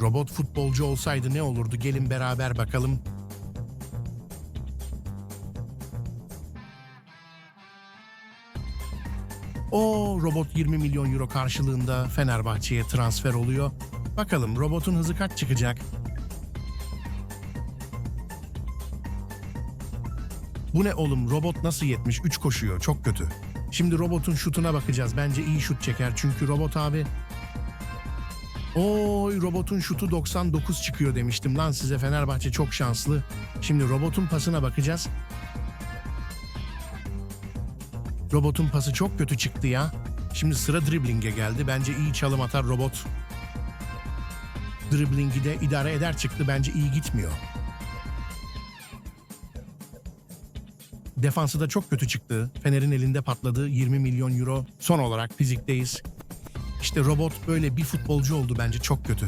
Robot futbolcu olsaydı ne olurdu? Gelin beraber bakalım. O robot 20 milyon euro karşılığında Fenerbahçe'ye transfer oluyor. Bakalım robotun hızı kaç çıkacak? Bu ne oğlum robot nasıl 73 koşuyor çok kötü. Şimdi robotun şutuna bakacağız. Bence iyi şut çeker çünkü robot abi Oy robotun şutu 99 çıkıyor demiştim lan size Fenerbahçe çok şanslı. Şimdi robotun pasına bakacağız. Robotun pası çok kötü çıktı ya. Şimdi sıra driblinge geldi. Bence iyi çalım atar robot. Driblingi de idare eder çıktı. Bence iyi gitmiyor. Defansı da çok kötü çıktı. Fener'in elinde patladı. 20 milyon euro. Son olarak fizikteyiz. İşte robot böyle bir futbolcu oldu bence çok kötü.